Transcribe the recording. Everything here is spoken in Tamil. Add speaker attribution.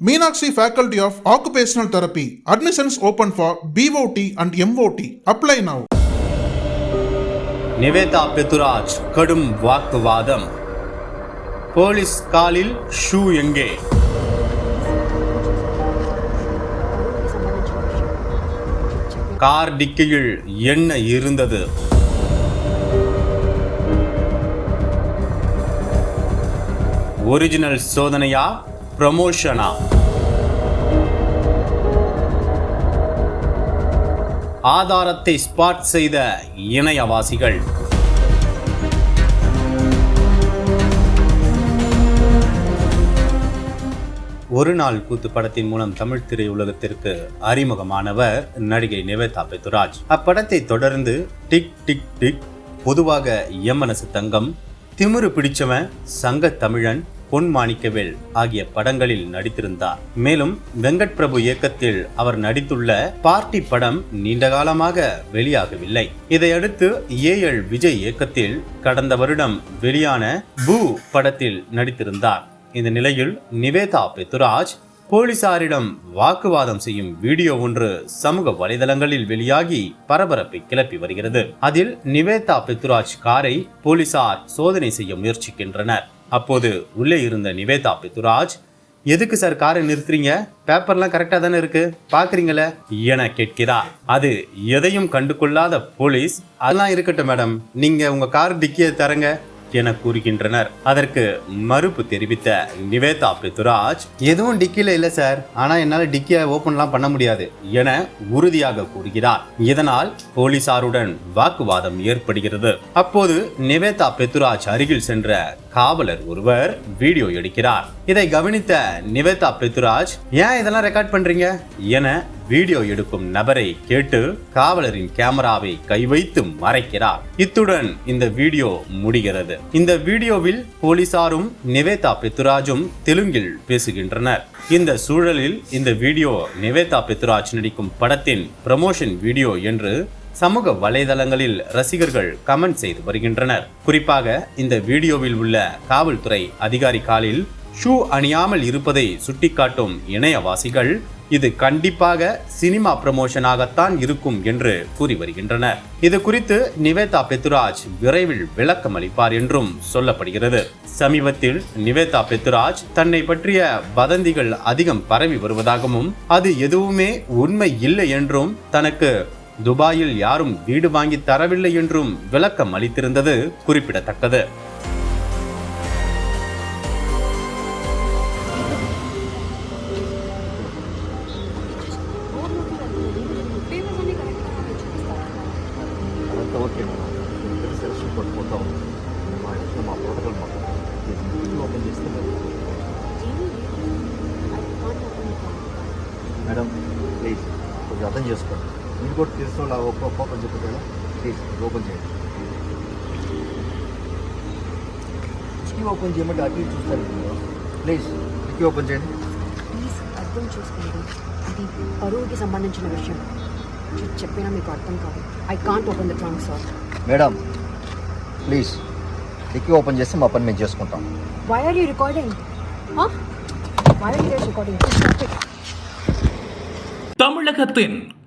Speaker 1: Meenakshi faculty of occupational therapy admissions open for BOT and MOT apply now
Speaker 2: Nivetha Pethuraj கடும் வாக்குவாதம் போலீஸ் காலில் ஷூ எங்கே கார் டிக்கியில் என்ன இருந்தது ஒரிஜினல் சோதனையா ப்ரமோஷனா ஆதாரத்தை ஸ்பாட் செய்த இணையவாசிகள். ஒரு நாள் கூத்து படத்தின் மூலம் தமிழ் திரையுலகத்திற்கு அறிமுகமானவர் நடிகை நிவேதா பெத்துராஜ். அப்படத்தை தொடர்ந்து டிக் டிக் டிக் பொதுவாக எம்மனசு தங்கம் திமிரு பிடிச்சவன் சங்க தமிழன் பொன் மாணிக்கவேல் ஆகிய படங்களில் நடித்திருந்தார். மேலும் வெங்கட் பிரபு இயக்கத்தில் அவர் நடித்துள்ள பார்ட்டி படம் நீண்ட காலமாக வெளியாகவில்லை. இதையடுத்து ஏஎல் விஜய் இயக்கத்தில் கடந்த வருடம் வெளியான பூ படத்தில் நடித்திருந்தார். இந்த நிலையில் நிவேதா பெத்துராஜ் போலீசாரிடம் வாக்குவாதம் செய்யும் வீடியோ ஒன்று சமூக வலைதளங்களில் வெளியாகி பரபரப்பை கிளப்பி வருகிறது. அதில் நிவேதா பெத்துராஜ் காரை போலீசார் சோதனை செய்ய முயற்சிக்கின்றனர். அப்போது உள்ளே இருந்த நிவேதா பித்துராஜ் எதுக்கு சார் காரை நிறுத்துறீங்க? பேப்பர்லாம் கரெக்டாக தானே இருக்கு? பார்க்குறீங்களே என கேட்கிறார். அது எதையும் கண்டு கொள்ளாத போலீஸ். அதெல்லாம் இருக்கட்டும் மேடம். நீங்கள் உங்கள் கார் டிக்கியை தரங்க என கூறுகின்றனர். அதற்கு மறுப்பு தெரிவித்த நிவேதா பிருத்துராஜ் எதுவும் டிக்கில இல்லை சார். ஆனால் என்னால் டிக்கியை ஓப்பன்லாம் பண்ண முடியாது என உறுதியாக கூறுகிறார். இதனால் போலீசாருடன் வாக்குவாதம் ஏற்படுகிறது. அப்போது நிவேதா பெத்துராஜ் அருகில் சென்ற காவலர் ஒருவர் வீடியோ எடுக்கிறார். இதை கவனித்த நிவேதா பிருத்ராஜ் ஏன் இதெல்லாம் ரெக்கார்ட் பண்றீங்க? என வீடியோ எடுக்கும் நபரை கேட்டு காவலரின் கேமராவை கை வைத்து மறைக்கிறார். இத்துடன் இந்த வீடியோ முடிகிறது. இந்த வீடியோவில் போலீசாரும் நிவேதா பித்ராஜும் தெலுங்கில் பேசுகின்றனர். இந்த சூழலில் இந்த வீடியோ நிவேதா பித்ராஜ் நடிக்கும் படத்தின் ப்ரமோஷன் வீடியோ என்று சமூக வலைதளங்களில் ரசிகர்கள் கமெண்ட் செய்து வருகின்றனர். குறிப்பாக இந்த வீடியோவில் உள்ள காவல்துறை அதிகாரி காலில் ஷூ அணியாமல் இருப்பதை சுட்டிக்காட்டும் இணையவாசிகள் இது கண்டிப்பாக சினிமா ப்ரமோஷனாகத்தான் இருக்கும் என்று கூறி வருகின்றனர். இது குறித்து நிவேதா பெத்துராஜ் விரைவில் விளக்கம் அளிப்பார் என்றும் சொல்லப்படுகிறது. சமீபத்தில் நிவேதா பெத்துராஜ் தன்னை பற்றிய வதந்திகள் அதிகம் பரவி வருவதாகவும் அது எதுவுமே உண்மை இல்லை என்றும் தனக்கு துபாயில் யாரும் வீடு வாங்கி தரவில்லை என்றும் விளக்கம் அளித்திருந்தது குறிப்பிடத்தக்கது
Speaker 3: అదంతా ఓకే మేడం ఇద్దరు సెలక్షన్ పడిపోతాం మా ఇంట్లో మా ప్రోటోకాల్ మొత్తం ఇంటికి ఓపెన్ చేస్తే మరి మేడం ప్లీజ్ కొంచెం అర్థం చేసుకోండి మీరు కూడా తెలిసిన వాళ్ళు ఒక్క ఓపెన్ చెప్పారు ప్లీజ్ ఓపెన్ చేయండి కిటికీ ఓపెన్ చేయమంటే అటు ఇటు చూస్తారు మీరు ప్లీజ్ కిటికీ ఓపెన్ చేయండి
Speaker 4: ప్లీజ్ అర్థం చేసుకోండి ఇది పరువుకి సంబంధించిన విషయం చె- చెప్పినా మీకు అర్థం కాదు I can't open the trunk sir
Speaker 3: madam please కిటికీ ఓపెన్ చేస్తే మా పని మేము చేసుకుంటాం
Speaker 4: why are you recording why are you recording
Speaker 5: தமிழகத்தின்